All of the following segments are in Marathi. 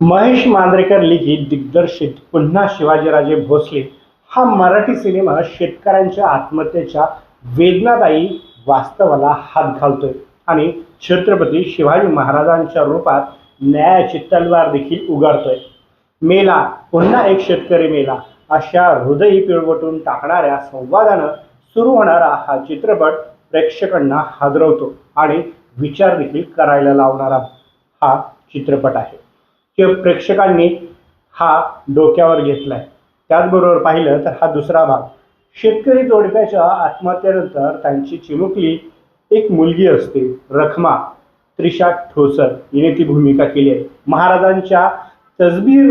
महेश मांजरेकर लिखित दिग्दर्शित पुन्हा शिवाजीराजे भोसले हा मराठी सिनेमा शेतकऱ्यांच्या आत्महत्येच्या वेदनादायी वास्तवाला हात घालतोय. आणि छत्रपती शिवाजी महाराजांच्या रूपात न्यायाची तलवार देखील उगारतोय मेला पुन्हा एक शेतकरी मेला अशा हृदयी पिळवटून टाकणाऱ्या संवादानं सुरू होणारा हा चित्रपट प्रेक्षकांना हादरवतो आणि विचार देखील करायला लावणारा हा चित्रपट आहे. प्रेक्षकांनी हा डोक्यावर घेतलाय. त्याचबरोबर पाहिलं तर हा दुसरा भाग. शेतकरी जोडप्याच्या आत्महत्येनंतर त्यांची चिमुकली एक मुलगी असते रखमा त्रिशा ठोसर. हिने ती भूमिका केली आहे. महाराजांच्या तसबीर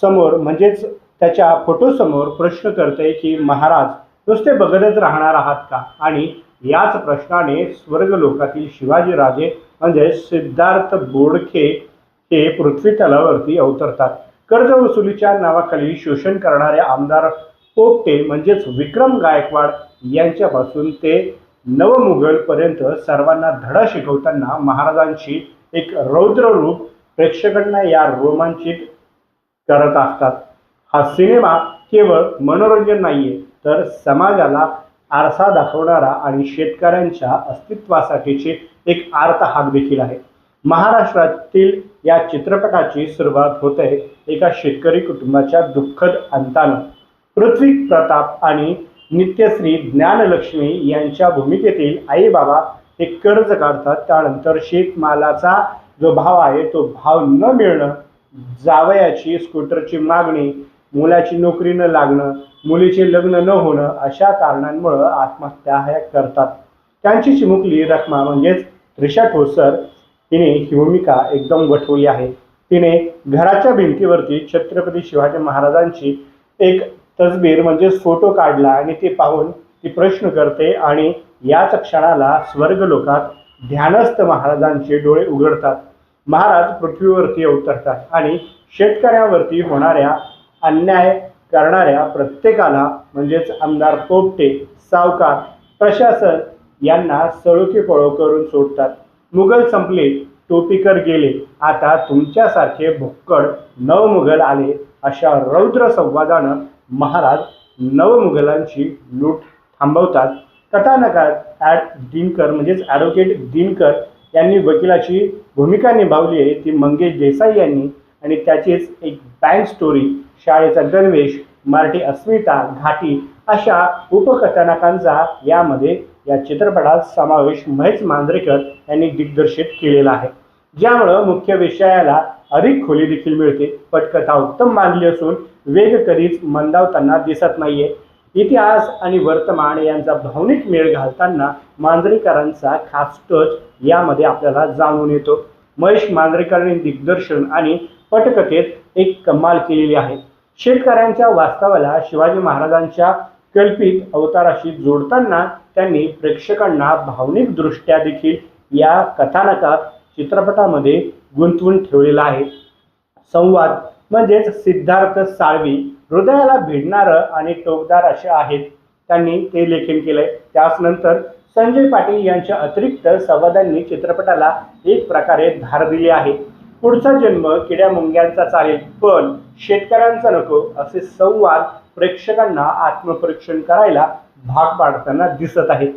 समोर म्हणजेच त्याच्या फोटोसमोर प्रश्न करते की महाराज नुसते बघतच राहणार आहात का? आणि याच प्रश्नाने स्वर्ग लोकातील शिवाजीराजे म्हणजे सिद्धार्थ बोडखे ते पृथ्वी तलावरती अवतरतात. कर्ज वसुलीच्या नावाखाली शोषण करणारे आमदार पोपटे म्हणजेच विक्रम गायकवाड यांच्यापासून ते नवमुघलपर्यंत सर्वांना धडा शिकवताना महाराजांची एक रौद्र रूप प्रेक्षकांना या रोमांचित करत असतात. हा सिनेमा केवळ मनोरंजन नाहीये तर समाजाला आरसा दाखवणारा आणि शेतकऱ्यांच्या अस्तित्वासाठीचे एक आर्त हाक देखील आहे. महाराष्ट्रातील या चित्रपटाची सुरुवात होते एका शेतकरी कुटुंबाच्या दुःखद अंतानं. पृथ्वी प्रताप आणि नित्यश्री ज्ञानलक्ष्मी यांच्या भूमिकेतील आई बाबा हे कर्ज काढतात. त्यानंतर शेतमालाचा जो भाव आहे तो भाव न मिळणं जावयाची स्कूटरची मागणी मुलाची नोकरी न लागणं मुलीचे लग्न न होणं अशा कारणांमुळं आत्महत्या ह्या करतात. त्यांची चिमुकली रखमा म्हणजेच त्रिशा ठोसर तिने ही भूमिका एकदम वठवली आहे. तिने घराच्या भिंतीवरती छत्रपती शिवाजी महाराजांची एक तस्बीर म्हणजेच फोटो काढला आणि ते पाहून ती प्रश्न करते आणि याच क्षणाला स्वर्ग लोकात ध्यानस्थ महाराजांचे डोळे उघडतात. महाराज पृथ्वीवरती उतरतात आणि शेतकऱ्यावरती होणाऱ्या अन्याय करणाऱ्या प्रत्येकाला म्हणजेच आमदार पोपटे सावकार प्रशासन यांना सळोकी पळो करून सोडतात. मुघल संपले टोपीकर गेले. आता तुमच्यासारखे भुक्कड नवमुघल आले अशा रौद्र संवादानं महाराज नवमुघलांची लूट थांबवतात. कथानकात ॲड दिनकर म्हणजेच ॲडव्होकेट दिनकर यांनी वकिलाची भूमिका निभावली आहे. ती मंगेश देसाई यांनी आणि त्याचीच एक बँक स्टोरी शाळेचा गणवेश मराठी अस्मिता घाटी अशा उपकथानकांचा यामध्ये या चित्रपटात समावेश महेश मांजरेकर यांनी दिग्दर्शित केलेला आहे. ज्यामुळं मुख्य विषयाला अधिक खोली देखील मिळते. पटकथा उत्तम बांधली असून वेग कधीच मंदावताना दिसत नाहीये. इतिहास आणि वर्तमान यांचा भावनिक मेळ घालताना मांजरेकरांचा खास टच यामध्ये आपल्याला जाणून येतो. महेश मांजरेकरांनी दिग्दर्शन आणि पटकथेत एक कमाल केलेली आहे. शेतकऱ्यांच्या वास्तवाला शिवाजी महाराजांच्या कल्पित अवताराशी जोडताना त्यांनी प्रेक्षकांना भावनिकदृष्ट्या देखील या कथानकात चित्रपटामध्ये गुंतवून ठेवलेला आहे. संवाद म्हणजेच सिद्धार्थ साळवी हृदयाला भिडणारं आणि टोकदार असे आहेत. त्यांनी ते लेखन केलंय. त्याचनंतर संजय पाटील यांच्या अतिरिक्त संवादांनी चित्रपटाला एक प्रकारे धार दिली आहे. पुढचा जन्म किड्या मुंग्यांचा चालेल पण शेतकऱ्यांचा नको असे संवाद प्रेक्षकांना आत्मपरीक्षण करायला भाग पाडताना दिसत आहेत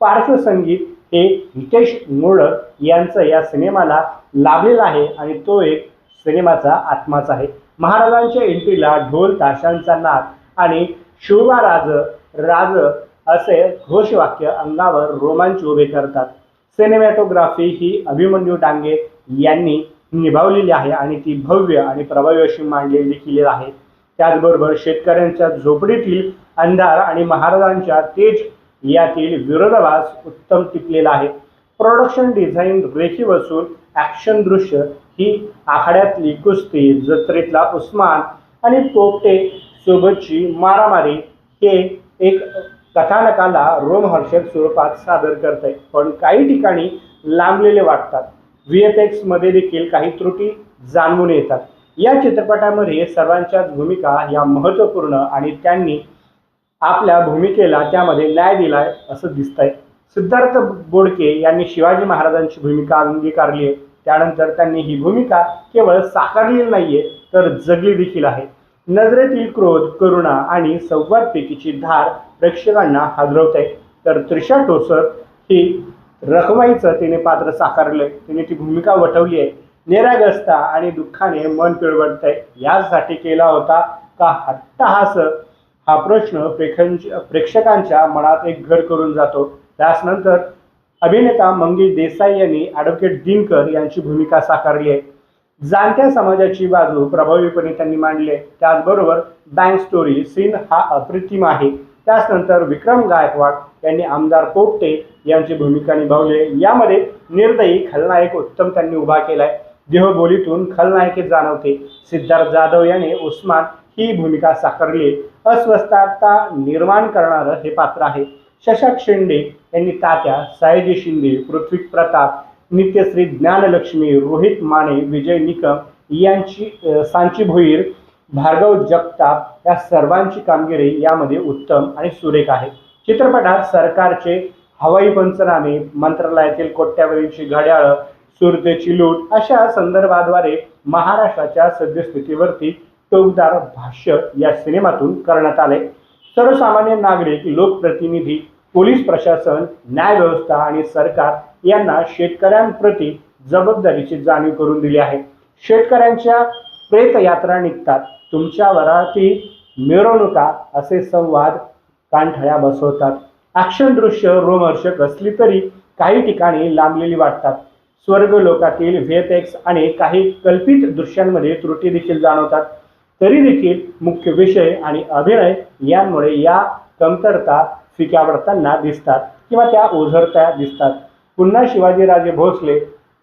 पार्श्वसंगीत हे हितेश मोडक यांचं या सिनेमाला लाभलेलं आहे आणि तो एक सिनेमाचा आत्माच आहे. महाराजांच्या एंट्रीला ढोल ताशांचा नाद आणि शिवबा राज राज असे घोषवाक्य अंगावर रोमांच उभे करतात. सिनेमॅटोग्राफी ही अभिमन्यू डांगे यांनी निभावलेली आहे आणि ती भव्य आणि प्रभावी अशी मांडलेली केलेली आहे. त्याचबरोबर शेतकऱ्यांच्या झोपडीतील अंधार आणि महाराजांच्या तेज यातील विरोधाभास उत्तम टिपलेला आहे. प्रोडक्शन डिझाईन रेखी वसूल ॲक्शन दृश्य ही आखाड्यातली कुस्ती जत्रेतला उस्मान आणि पोपटे सोबतची मारामारी हे एक कथानकाला रोमहर्षक स्वरूपात सादर करते पण काही ठिकाणी लांबलेले वाटतात. व्ही एफ एक्समध्ये देखील काही त्रुटी जाणवून येतात. या चित्रपटामध्ये सर्वांच्याच भूमिका या महत्त्वपूर्ण आणि त्यांनी आपल्या भूमिकेला त्यामध्ये न्याय दिलाय असं दिसतंय. सिद्धार्थ बोडके यांनी शिवाजी महाराजांची भूमिका अंगीकारली आहे. त्यानंतर त्यांनी ही भूमिका केवळ साकारलेली नाहीये तर जगली देखील आहे. नजरेतील क्रोध करुणा आणि संवादपेकीची धार प्रेक्षकांना हादरवते तर त्रिशा टोसर ही रखमाईचं तिने पात्र साकारलंय. तिने ती भूमिका वठवली आहे. निरागसता आणि दुःखाने मन पिळवटतंय यासाठी केला होता का हट्टहास? हा प्रश्न प्रेक्षांच प्रेक्षकांच्या मनात एक घर करून जातो. त्याचनंतर अभिनेता मंगेश देसाई यांनी ॲडव्होकेट दिनकर यांची भूमिका साकारली आहे. जाणत्या समाजाची बाजू प्रभावीपणे त्यांनी मांडली आहे. त्याचबरोबर बँक स्टोरी सीन हा अप्रतिम आहे. त्याचनंतर विक्रम गायकवाड यांनी आमदार पोपटे यांची भूमिका निभावली आहे. यामध्ये निर्दयी खलनायक उत्तम त्यांनी उभा केला आहे देहबोलीतून खलनायकी जाणवते. सिद्धार्थ जाधव याने उस्मान ही भूमिका साकारली. अस्वस्थता निर्माण करणारं हे पात्र आहे. शशक शिंदे यांनी तात्या सायजी शिंदे पृथ्वी प्रताप नित्यश्री ज्ञानलक्ष्मी रोहित माने विजय निकम यांची सांची भोईर भार्गव जगताप या सर्वांची कामगिरी यामध्ये उत्तम आणि सुरेख आहे. चित्रपटात सरकारचे हवाई पंचनामे मंत्रालयातील कोट्यावधीची घड्याळं सुरतेची लूट अशा संदर्भाद्वारे महाराष्ट्राच्या सद्यस्थितीवरती टोकदार भाष्य या सिनेमातून करण्यात आले. सर्वसामान्य नागरिक लोकप्रतिनिधी पोलीस प्रशासन न्यायव्यवस्था आणि सरकार यांना शेतकऱ्यांप्रती जबाबदारीची जाणीव करून दिली आहे. शेतकऱ्यांच्या प्रेतयात्रा निघतात. तुमच्या वराती मिरवणुका असे संवाद कानठळ्या बसवतात. ॲक्शन दृश्य रोमहर्षक असली तरी काही ठिकाणी लांबलेली वाटतात. स्वर्ग लोकातील व्हीएफएक्स आणि काही कल्पित दृश्यांमध्ये त्रुटी देखील जाणवतात. तरी देखील मुख्य विषय आणि अभिनय यांमुळे या कमतरता फिक्या पडताना दिसतात किंवा त्या ओझरत्या दिसतात. पुन्हा शिवाजीराजे भोसले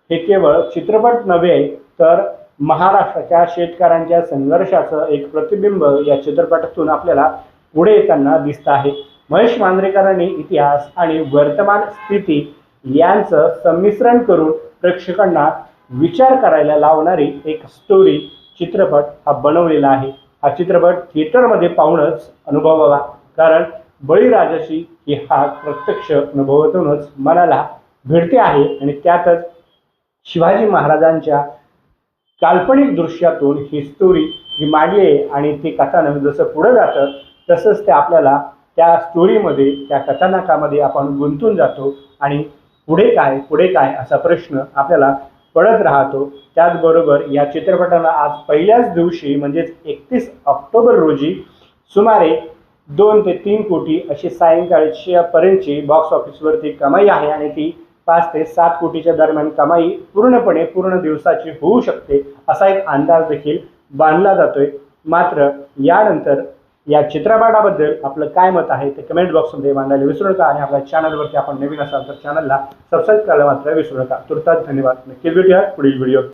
हे केवळ चित्रपट नव्हे तर महाराष्ट्राच्या शेतकऱ्यांच्या संघर्षाचं एक प्रतिबिंब या चित्रपटातून आपल्याला पुढे येताना दिसत आहे. महेश मांजरेकरांनी इतिहास आणि वर्तमान स्थिती यांचं संमिश्रण करून प्रेक्षकांना विचार करायला लावणारी एक स्टोरी चित्रपट हा बनवलेला आहे. हा चित्रपट थिएटरमध्ये पाहूनच अनुभवावा कारण बळीराजाशी ही हा प्रत्यक्ष अनुभवातूनच मनाला भिडते आहे आणि त्यातच शिवाजी महाराजांच्या काल्पनिक दृश्यातून ही स्टोरी जी मांडली आहे आणि ते कथानक जसं पुढं जातं तसंच ते आपल्याला त्या स्टोरीमध्ये त्या कथानकामध्ये आपण गुंतून जातो आणि पुढे काय पुढे काय असा प्रश्न आपल्याला पडत राहतो. त्याचबरोबर या चित्रपटाला आज पहिल्याच दिवशी म्हणजेच एकतीस ऑक्टोबर रोजी सुमारे दोन ते तीन कोटी अशी सायंकाळच्या पर्यंतची बॉक्स ऑफिसवरती कमाई आहे आणि ती पाच ते सात कोटीच्या दरम्यान कमाई पूर्णपणे पूर्ण दिवसाची होऊ शकते असा एक अंदाज देखील बांधला जातोय. मात्र यानंतर या चित्रपटाबद्दल आपलं काय मत आहे ते कमेंट बॉक्समध्ये मांडायला विसरू नका आणि आपल्या चॅनलवरती आपण नवीन असाल तर चॅनलला सबस्क्राईब करायला मात्र विसरू नका. तुर्तास धन्यवाद. नक्कीच भेटूया पुढील व्हिडिओ